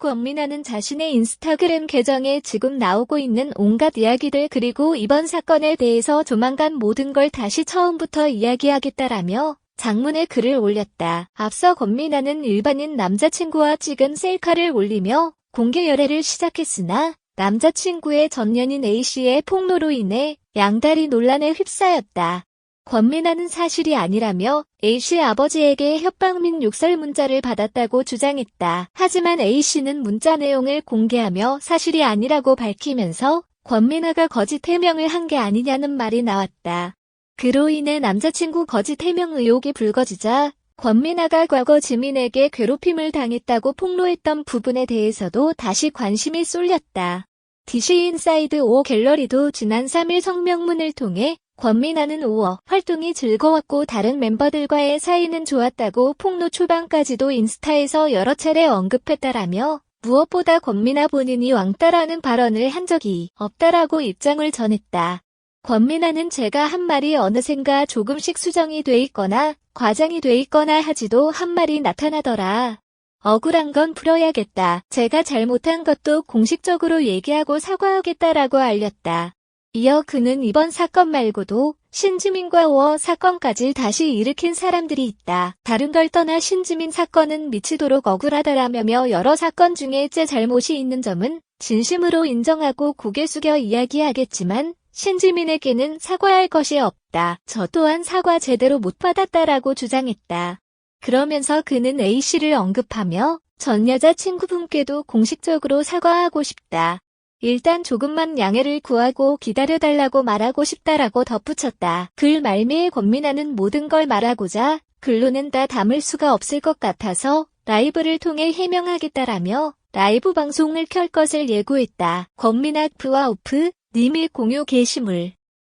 권민아는 자신의 인스타그램 계정에 지금 나오고 있는 온갖 이야기들 그리고 이번 사건에 대해서 조만간 모든 걸 다시 처음부터 이야기하겠다라며 장문의 글을 올렸다. 앞서 권민아는 일반인 남자친구와 찍은 셀카를 올리며 공개 열애를 시작했으나 남자친구의 전년인 A씨의 폭로로 인해 양다리 논란에 휩싸였다. 권민아는 사실이 아니라며 A씨 아버지에게 협박 및 욕설 문자를 받았다고 주장했다. 하지만 A씨는 문자 내용을 공개하며 사실이 아니라고 밝히면서 권민아가 거짓 해명을 한 게 아니냐는 말이 나왔다. 그로 인해 남자친구 거짓 해명 의혹이 불거지자 권민아가 과거 지민에게 괴롭힘을 당했다고 폭로했던 부분에 대해서도 다시 관심이 쏠렸다. DC 인사이드 5 갤러리도 지난 3일 성명문을 통해 권민아는 5월 활동이 즐거웠고 다른 멤버들과의 사이는 좋았다고 폭로 초반까지도 인스타에서 여러 차례 언급했다라며 무엇보다 권민아 본인이 왕따라는 발언을 한 적이 없다라고 입장을 전했다. 권민아는 제가 한 말이 어느샌가 조금씩 수정이 돼 있거나 과장이 돼 있거나 하지도 한 말이 나타나더라. 억울한 건 풀어야겠다. 제가 잘못한 것도 공식적으로 얘기하고 사과하겠다라고 알렸다. 이어 그는 이번 사건 말고도 신지민과 워 사건까지 다시 일으킨 사람들이 있다. 다른 걸 떠나 신지민 사건은 미치도록 억울하다라며 여러 사건 중에 제 잘못이 있는 점은 진심으로 인정하고 고개 숙여 이야기하겠지만 신지민에게는 사과할 것이 없다. 저 또한 사과 제대로 못 받았다라고 주장했다. 그러면서 그는 A씨를 언급하며 전 여자친구분께도 공식적으로 사과하고 싶다. 일단 조금만 양해를 구하고 기다려달라고 말하고 싶다라고 덧붙였다. 글 말미에 권민아는 모든 걸 말하고자 글로는 다 담을 수가 없을 것 같아서 라이브를 통해 해명하겠다라며 라이브 방송을 켤 것을 예고했다. 권민아 프와 오프 님의 공유 게시물